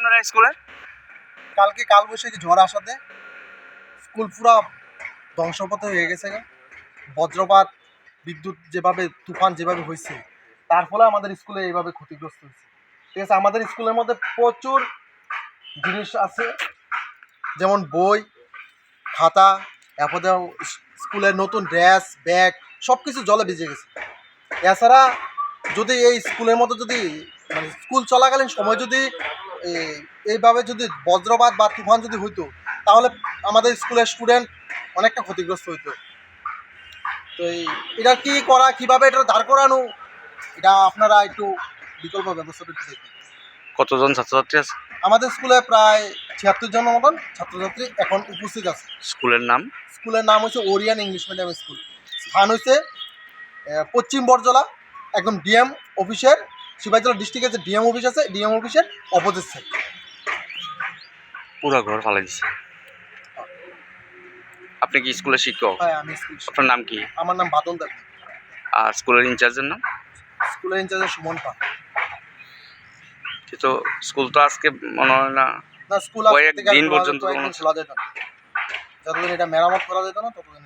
আপনারা স্কুলে? কালকে কাল কালবৈশাখী ঝড় আসাতে স্কুল পুরা ধ্বংসপথে হয়ে গেছে বজ্রপাত, বিদ্যুৎ যেভাবে, তুফান যেভাবে হয়েছে তার ফলে আমাদের স্কুলে এইভাবে ক্ষতিগ্রস্ত হয়েছে ঠিক আছে, আমাদের স্কুলের মধ্যে প্রচুর জিনিস আছে, যেমন বই, খাতা, এরপরে স্কুলের নতুন ড্রেস, ব্যাগ সব কিছু জলে ভিজে গেছে। এছাড়া যদি এই স্কুলের মতো যদি মানে স্কুল চলাকালীন সময় যদি এইভাবে যদি বজ্রপাত বা তুফান যদি হইতো তাহলে আমাদের স্কুলের স্টুডেন্ট অনেকটা ক্ষতিগ্রস্ত হইতো। তো এই এটা কি করা কীভাবে এটা দাঁড় করানো এটা আপনারা একটু বিকল্প ব্যবস্থাটা একটু দেখবেন কতজন ছাত্রছাত্রী আছে? আমাদের স্কুলে প্রায় ছিয়াত্তর জন মতন ছাত্রছাত্রী এখন উপস্থিত আছে। স্কুলের নাম? স্কুলের নাম হচ্ছে ওরিয়ান ইংলিশ মিডিয়াম স্কুল। স্থান হচ্ছে পশ্চিম বরজলা একদম ডিএম অফিসের শিবাজলা ডিস্ট্রিক্টের যে ডিএম অফিস আছে ডিএম অফিসের অপোজিট সাইড পুরো ঘর ফালাই দিছে। আপনি কি স্কুলের শিক্ষক? হ্যাঁ আমি স্কুল আপনার নাম কি? আমার নাম বাদল দেব। আর স্কুলের ইনচার্জের নাম? স্কুলের ইনচার্জে সুমন পাল। তো স্কুল তো আজকে মনে হয় না না স্কুল আজকে দিন পর্যন্ত খোলা যেত না। যতদিন এটা মেরামত করা যেত না ততদিন